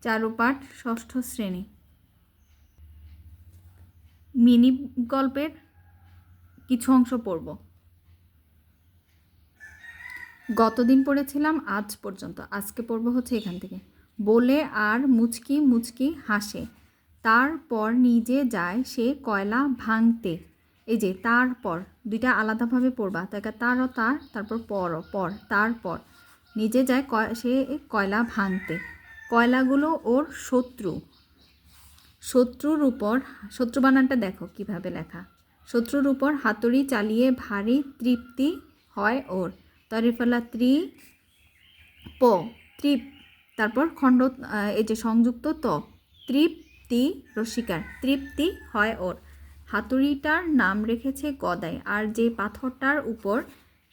চারুপাঠ ষষ্ঠ শ্রেণি। মিনি গল্পের কিছু অংশ পড়ব। গতদিন পড়েছিলাম, আজ পর্যন্ত। আজকে পড়ব হচ্ছে এখান থেকে। বলে আর মুচকি মুচকি হাসে। তারপর নিজে যায় সে কয়লা ভাঙতে। এই যে, তারপর দুইটা আলাদাভাবে পড়বা। তাকে তারও তার, তারপর পরও, পর, তারপর। নিজে যায় সে কয়লা ভাঙতে। কয়লাগুলো ওর শত্রু। শত্রুর উপর, শত্রু বানানটা দেখো কীভাবে লেখা। শত্রুর উপর হাতুড়ি চালিয়ে ভারী তৃপ্তি হয় ওর। তরিফলা ত্রি, প তৃপ তারপর খণ্ড এই যে সংযুক্ত ত। তৃপ্তি রসিকার, তৃপ্তি হয় ওর। হাতুড়িটার নাম রেখেছে গদাই, আর যে পাথরটার উপর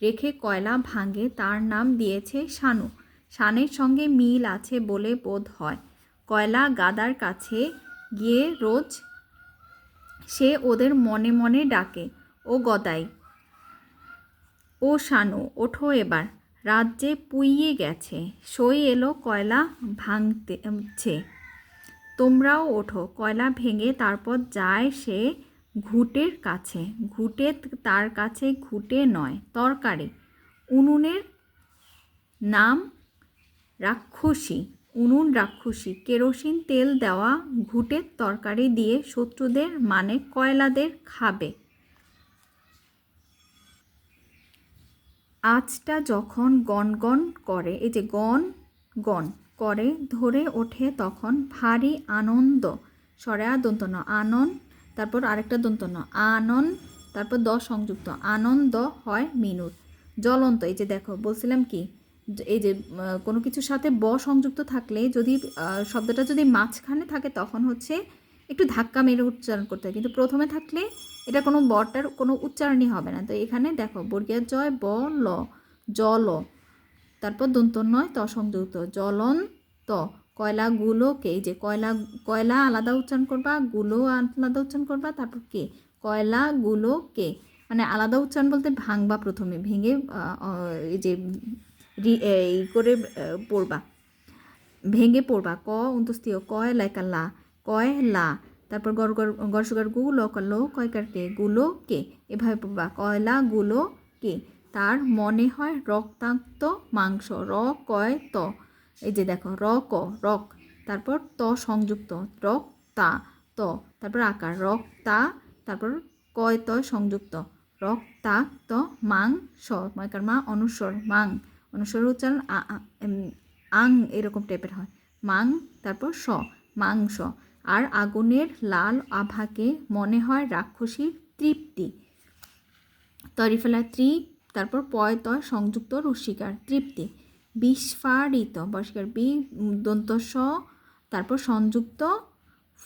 রেখে কয়লা ভাঙে তার নাম দিয়েছে শানু। শানের সঙ্গে মিল আছে বলে বোধ হয়। কয়লা গাদার কাছে গিয়ে রোজ সে ওদের মনে মনে ডাকে, ও গদাই, ও শানু, ওঠো এবার। রাত যে পুইয়ে গেছে, সই এলো কয়লা ভাঙতেছে তোমরাও ওঠো। কয়লা ভেঙে তারপর যায় সে ঘুটের কাছে। ঘুটে তার কাছে ঘুটে নয়, তরকারি। উনুনের নাম রাক্ষসী, উনুন রাক্ষসী, কেরোসিন তেল দেওয়া, ঘুটের তরকারি দিয়ে শত্রুদের মানে কয়লাদের খাবে। আঁচটা যখন গনগন করে, এই যে গন গন করে, ধরে ওঠে তখন ভারী আনন্দ। সরেয়া দন্ত ন আনন্দ তারপর আরেকটা দন্ত ন আনন্দ তারপর দ সংযুক্ত, আনন্দ হয় মিনুট জ্বলন্ত, এই যে দেখো, বলছিলাম কি? এই যে কোনো কিছুর সাথে ব সংযুক্ত থাকলে যদি শব্দটা যদি মাঝখানে থাকে তখন হচ্ছে একটু ধাক্কা মেরে উচ্চারণ করতে হয়। কিন্তু প্রথমে থাকলে এটা কোনো বটার কোনো উচ্চারণই হবে না। তো এখানে দেখো, বর্গীয় জয়, ব, ল জল তারপর দন্ত নয় ত সংযুক্ত। জ্বলন ত। কয়লাগুলোকে এই যে কয়লা কয়লা আলাদা উচ্চারণ করবা, গুলো আলাদা উচ্চারণ করবা, তারপর কে? কয়লাগুলোকে মানে আলাদা উচ্চারণ বলতে ভাঙবা প্রথমে। ভেঙে এই যে এই করে পড়বা। ভেঙে পড়বা। ক উন্তস্তীয় কয় লাইকা লা কয় লা। তারপর গর গর গরসগার গু, ল লো কয়কার কে? গুলো কে? এভাবে পড়বা। কয়লা গুলো কে? তার মনে হয় রক্তাক্ত মাংস। র, কয়, ত। এই যে দেখো, র, ক, রক। তারপর ত সংযুক্ত। রক তা। ত তারপর আকার। রক তা তারপর কয়, ত সংযুক্ত। রক তা ত মাং স ময়কার মা অনুস্বর মাং। অনুস্বর উচ্চারণ আ এরকম টাইপের হয়। মাং, তারপর স, মাংস। আর আগুনের লাল আভাকে মনে হয় রাক্ষসীর তৃপ্তি। তরিফেলা ত্রি, তারপর পয়, তয়, সংযুক্ত রসিকার তৃপ্তি। বিস্ফারিত, বর্ষিকার, বি, দন্ত স, তারপর সংযুক্ত, ফ,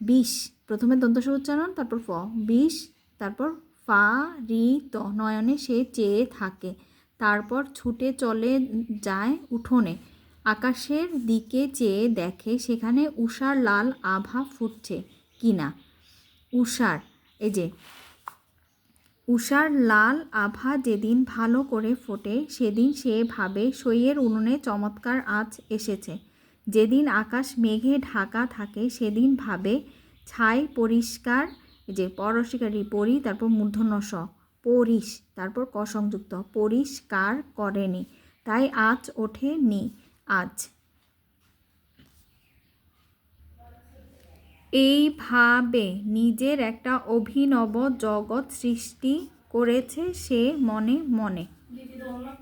বিষ। প্রথমে দন্ত স উচ্চারণ, তারপর ফ, বিষ, তারপর ফা, রি, ত। নয়নে সে চেয়ে থাকে। তারপর ছুটে চলে যায় উঠোনে। আকাশের দিকে চেয়ে দেখে সেখানে উষার লাল আভা ফুটছে কিনা। উষার এই যে উষার লাল আভা যেদিন ভালো করে ফোটে, সেদিন সে ভাবে সইয়ের উনুনে চমৎকার আজ এসেছে। যেদিন আকাশ মেঘে ঢাকা থাকে, সেদিন ভাবে ছাই পরিষ্কার যে, পরশিকারী পরি, তারপর মূর্ধন্য স পরিস তারপর ক সংযুক্ত, পরিষ্কার করেনি, তাই আজ ওঠেনি, আজ। এইভাবে নিজের একটা অভিনব জগৎ সৃষ্টি করেছে সে মনে মনে।